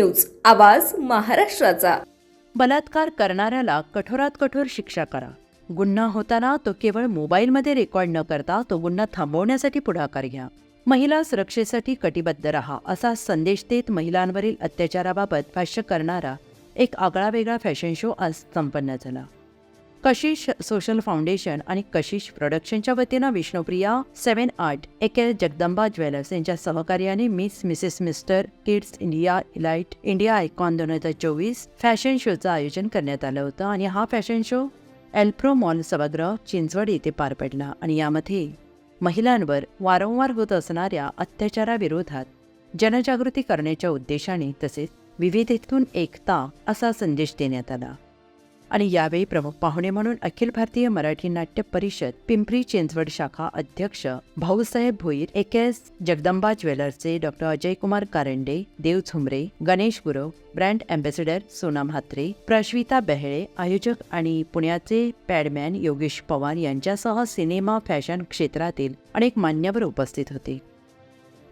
News आवाज महाराष्ट्राचा. बलात्कार करणाऱ्याला कठोरात कठोर शिक्षा करा. गुन्हा होताना तो केवळ मोबाईलमध्ये रेकॉर्ड न करता तो गुन्हा थांबवण्यासाठी पुढाकार घ्या. महिला सुरक्षेसाठी कटिबद्ध रहा असा संदेश देत महिलांवरील अत्याचाराबाबत भाष्य करणारा एक आगळावेगळा फॅशन शो आज संपन्न झाला. कशिश सोशल फाउंडेशन आणि कशिश प्रोडक्शनच्या वतीनं विष्णुप्रिया सेवन आर्ट एके जगदंबा ज्वेलर्स यांच्या सहकार्याने miss Mrs mister kids India elite India icon दोन हजार चोवीस फॅशन शोचं आयोजन करण्यात आलं होतं आणि हा फॅशन शो एल्प्रो मॉल सभागृह चिंचवड येथे पार पडला आणि यामध्ये महिलांवर वारंवार होत असणाऱ्या अत्याचाराविरोधात जनजागृती करण्याच्या उद्देशाने तसेच विविधेतून एकता असा संदेश देण्यात आला. आणि यावेळी प्रमुख पाहुणे म्हणून अखिल भारतीय मराठी नाट्य परिषद पिंपरी चिंचवड शाखा अध्यक्ष Bhausaheb Bhoir AKS Jagdamba ज्वेलर्सचे doctor Ajay Kumar Karande Dev Jhumre Ganesh Gurav brand ambassador Sona Mhatre Prashvita Behale आयोजक आणि पुण्याचे पॅडमॅन योगेश पवार यांच्यासह सिनेमा फॅशन क्षेत्रातील अनेक मान्यवर उपस्थित होते.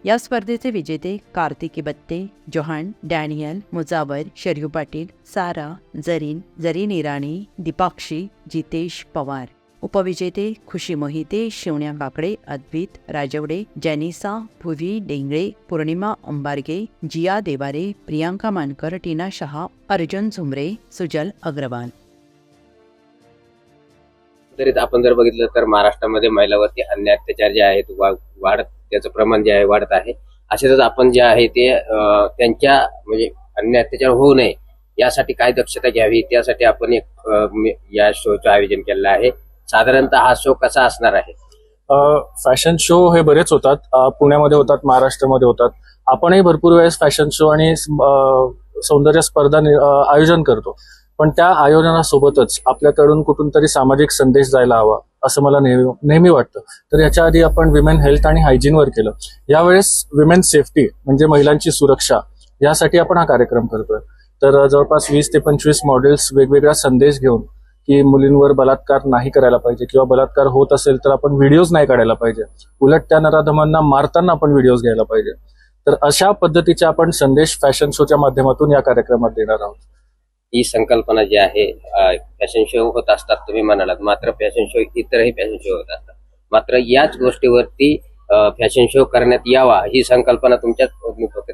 या स्पर्धेचे विजेते कार्तिकी बत्ते जोहान डॅनियल मुजावर शर्यू पाटील सारा जरीन जरीन इराणी दीपाक्षी जितेश पवार. उपविजेते खुशी मोहिते शिवण्या काकडे अद्वित राजवडे जॅनिसा भुवी डेंगळे पौर्णिमा अंबारगे जिया देवारे प्रियांका मानकर टीना शहा अर्जुन झुमरे सुजल अग्रवाल. आपण जर बघितलं तर महाराष्ट्रामध्ये महिलावरती अन्याय अत्याचार जे आहेत वाढत त्याचं प्रमाण जे आहे वाढत आहे. असेच आपण जे आहे ते त्यांच्या म्हणजे अन्य अत्याचार होऊ नये यासाठी काय दक्षता घ्यावी त्यासाठी आपण एक या शोचं आयोजन केलेलं आहे. साधारणतः हा शो कसा असणार आहे? फॅशन शो हे बरेच होतात. पुण्यामध्ये होतात महाराष्ट्रामध्ये होतात. आपणही भरपूर वेळेस फॅशन शो आणि सौंदर्य स्पर्धा आयोजन करतो. पण त्या आयोजनासोबतच आपल्याकडून कुठून तरी सामाजिक संदेश जायला हवा. असं मला नेहमी नेहमी वाटतं. तर याच्या आधी आपण विमेन हेल्थ आणि हायजीनवर केलं. यावेळेस विमेन सेफ्टी म्हणजे महिलांची सुरक्षा यासाठी आपण हा कार्यक्रम करतोय. तर जवळपास वीस ते पंचवीस मॉडेल्स वेगवेगळा संदेश घेऊन की मुलींवर बलात्कार नाही करायला पाहिजे किंवा बलात्कार होत असेल तर आपण व्हिडिओज नाही काढायला पाहिजे. उलट त्या नराधमांना मारताना आपण व्हिडिओज घ्यायला पाहिजे. तर अशा पद्धतीचे आपण संदेश फॅशन शोच्या माध्यमातून या कार्यक्रमात देणार आहोत. ही संकल्पना जी आहे फॅशन शो होत असतात तुम्ही म्हणालात. मात्र फॅशन शो इतरही फॅशन शो होत असतात. मात्र याच गोष्टीवरती फॅशन शो करण्यात यावा ही संकल्पना तुमच्या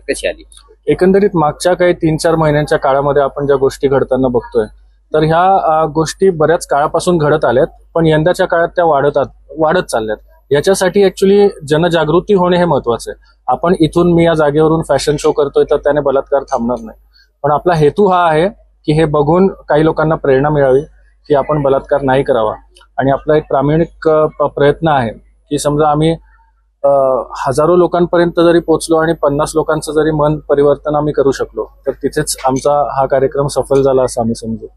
कशी आली? एकंदरीत मागच्या काही तीन चार महिन्यांच्या काळामध्ये आपण ज्या गोष्टी घडताना बघतोय तर ह्या गोष्टी बऱ्याच काळापासून घडत आल्यात पण यंदाच्या काळात त्या वाढत वाढत चालल्यात. याच्यासाठी ऍक्च्युली जनजागृती होणे हे महत्वाचं आहे. आपण इथून मी या जागेवरून फॅशन शो करतोय तर त्याने बलात्कार थांबणार नाही. पण आपला हेतू हा आहे की हे बघून काही लोकांना प्रेरणा मिळावी की आपण बलात्कार नाही करावा. आणि आपला एक प्रामाणिक प्रयत्न आहे की समजा आम्ही हजारो लोकांपर्यंत जरी पोहोचलो आणि पन्नास लोकांचं जरी मन परिवर्तन आम्ही करू शकलो तर तिथेच आमचा हा कार्यक्रम सफल झाला असं आम्ही समजू.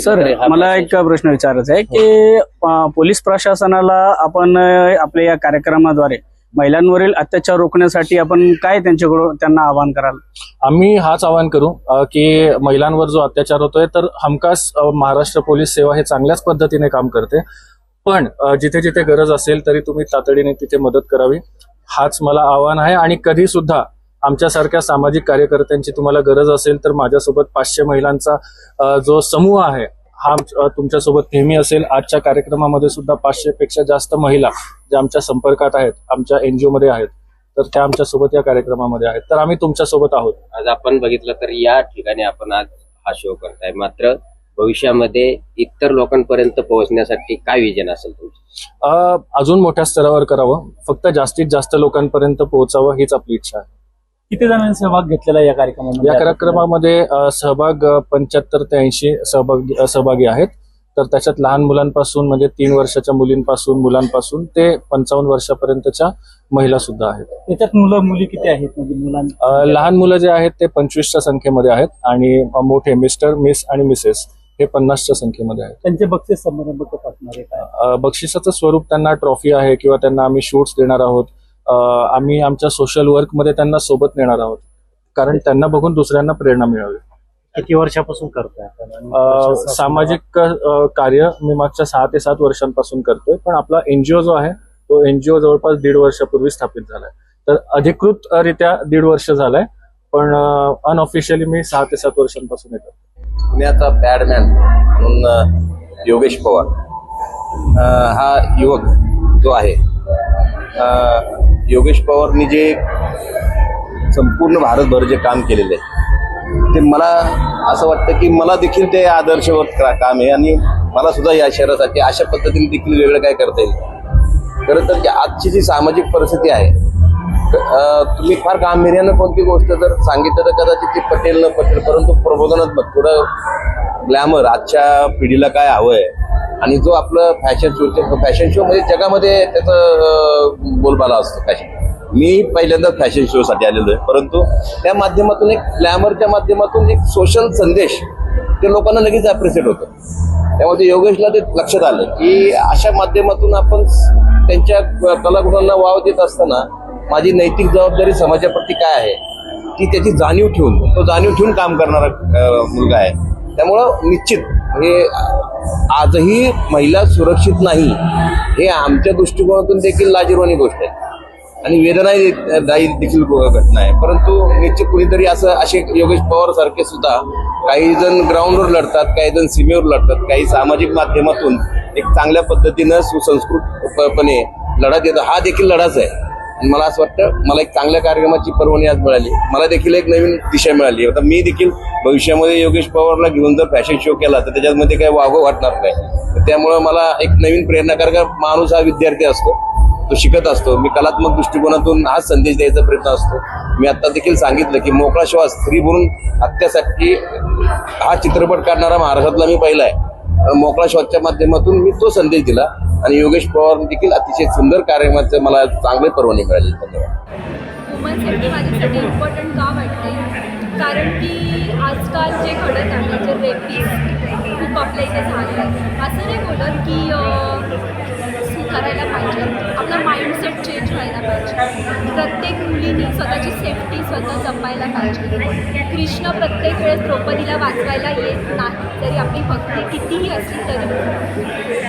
सर हा मला एक प्रश्न विचारायचा आहे की पोलीस प्रशासनाला आपण आपल्या या कार्यक्रमाद्वारे महिलांवरील अत्याचार रोखण्यासाठी आपण काय त्यांच्याकडून त्यांना आवाहन कराल? आम्ही हाच आवाहन करू की महिलांवर जो अत्याचार होतोय तर हमखास महाराष्ट्र पोलीस सेवा हे चांगल्याच पद्धतीने काम करते. पण जिथे जिथे गरज असेल तरी तुम्ही तातडीने तिथे मदत करावी. हाच मला आव्हान आहे आणि कधी सुद्धा आमच्यासारख्या सामाजिक कार्यकर्त्यांची तुम्हाला गरज असेल तर माझ्यासोबत पाचशे महिलांचा जो समूह आहे हा तुमच्यासोबत नेहमी असेल. आजच्या कार्यक्रमामध्ये सुद्धा पाचशे पेक्षा जास्त महिला ज्या आमच्या संपर्कात आहेत आमच्या एनजीओ मध्ये आहेत तर त्या आमच्यासोबत या कार्यक्रमामध्ये आहेत. तर आम्ही तुमच्यासोबत आहोत. आज आपण बघितलं तर या ठिकाणी आपण आज हा शो करताय. मात्र भविष्यामध्ये इतर लोकांपर्यंत पोहोचण्यासाठी काय विजन असेल तुमचं? अजून मोठ्या स्तरावर करावं. फक्त जास्तीत जास्त लोकांपर्यंत पोहोचावं हीच आपली इच्छा आहे. किती जणांनी सहभाग घेतलेला या कार्यक्रमामध्ये? या कार्यक्रमामध्ये सहभाग पंच्याहत्तर ते ऐंशी सहभागी सहभागी आहेत. तर त्याच्यात लहान मुलांपासून म्हणजे तीन वर्षाच्या मुलींपासून मुलांपासून ते पंचावन्न वर्षापर्यंतच्या महिला सुद्धा आहेत. त्याच्यात मुलं मुली किती आहेत? म्हणजे लहान मुलं जे आहेत ते पंचवीसच्या संख्येमध्ये आहेत आणि मोठे मिस्टर मिस आणि मिसेस हे पन्नासच्या संख्येमध्ये आहेत. त्यांचे बक्षीस समारंभ असणार आहे बक्षिसाचं स्वरूप त्यांना ट्रॉफी आहे किंवा त्यांना आम्ही शूट्स देणार आहोत. आम्ही आमच्या सोशल वर्कमध्ये त्यांना सोबत नेणार आहोत. कारण त्यांना बघून दुसऱ्यांना प्रेरणा मिळावी. किती वर्षापासून करताय अ, सामाजिक कार्य मी मागच्या सहा ते सात वर्षांपासून करतोय. पण आपला एनजीओ जो आहे तो एनजीओ जवळपास दीड वर्षापूर्वी स्थापित झालाय. तर अधिकृत रित्या दीड वर्ष झालंय. पण अनऑफिशियली मी सहा ते सात वर्षांपासून येतो पुण्याचा बॅडमॅन म्हणून योगेश पवार. हा युवक जो आहे अ, योगेश पवारनी जे संपूर्ण भारतभर जे काम केलेलं आहे ते मला असं वाटतं की मला देखील ते आदर्शवत काम आहे आणि मला सुद्धा या शहरासाठी अशा पद्धतीने देखील वेगळं काय करता येईल. खरं तर की आजची जी सामाजिक परिस्थिती आहे तुम्ही फार गांभीर्यानं कोणती गोष्ट जर सांगितलं तर कदाचित ती पटेल न पटेल परंतु प्रबोधनात्मक थोडं ग्लॅमर आजच्या पिढीला काय हवं आहे आणि जो आपलं फॅशन शो फॅशन शो म्हणजे जगामध्ये त्याचं बोलबाला असतो फॅशन मी पहिल्यांदा फॅशन शो साठी आलेलो आहे. परंतु त्या माध्यमातून एक ग्लॅमरच्या माध्यमातून एक सोशल संदेश ते लोकांना लगेच अप्रिशिएट होतं. त्यामध्ये योगेशला ते लक्षात आलं की अशा माध्यमातून आपण त्यांच्या कलागुणांना वाव देत असताना माझी नैतिक जबाबदारी समाजाप्रती काय आहे ती त्याची जाणीव ठेवून तो जाणीव ठेवून काम करणारा मुलगा आहे. त्यामुळं निश्चित हे आजही महिला सुरक्षित नाही हे आमच्या दृष्टिकोनातून देखील लाजीरवाणी गोष्ट आहे. आणि वेदनाही दायी देखील घटना आहे. परंतु निश्चित कुणीतरी असं असे योगेश पवार सारखे सुद्धा काही जण ग्राउंडवर लढतात काही जण सीमेवर लढतात काही सामाजिक माध्यमातून एक चांगल्या पद्धतीनं सुसंस्कृतपणे लढा देतात. हा देखील लढाच आहे. आणि मला असं वाटतं मला एक चांगल्या कार्यक्रमाची परवानगी आज मिळाली. मला देखील एक नवीन दिशा मिळाली. आता मी देखील भविष्यामध्ये योगेश पवारला घेऊन जर फॅशन शो केला तर त्याच्यामध्ये काही वागव वाटणार नाही. तर त्यामुळं मला एक नवीन प्रेरणाकारक माणूस हा विद्यार्थी असतो. तो शिकत असतो. मी कलात्मक दृष्टिकोनातून हाच संदेश द्यायचा प्रयत्न असतो. मी आता देखील सांगितलं की मोकळा श्वास स्त्री म्हणून हत्यासाठी हा चित्रपट काढणारा महाराष्ट्रातला मी पहिला आहे. आणि मोकळा श्वासच्या माध्यमातून मी तो संदेश दिला. आणि योगेश पवार देखील अतिशय सुंदर कार्यक्रमाचं मला चांगले परवाने मिळाली. धन्यवाद. माझ्यासाठी इम्पॉर्टंट का वाटते? कारण की आजकाल जे घडत आहे जे रेपी खूप आपल्या इथे झाले आहे. असं नाही बोलत की करायला पाहिजे. आपला माइंडसेट चेंज व्हायला पाहिजे. प्रत्येक मुलीने स्वतःची सेफ्टी स्वतः जपायला पाहिजे. कृष्ण प्रत्येक वेळेस द्रौपदीला वाचवायला येत नाही तरी आपली भक्ती कितीही असली तरी.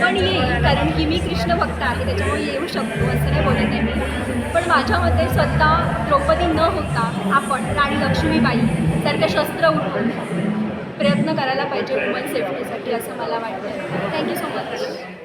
पण येईल कारण की मी कृष्ण भक्त आहे त्याच्यामुळे येऊ शकतो असं नाही बोलत आहे मी. पण माझ्या मते स्वतः द्रौपदी न होता आपण राणी लक्ष्मीबाई सारखं शस्त्र उठून प्रयत्न करायला पाहिजे वुमन सेफ्टीसाठी असं मला वाटतं थँक्यू सो मच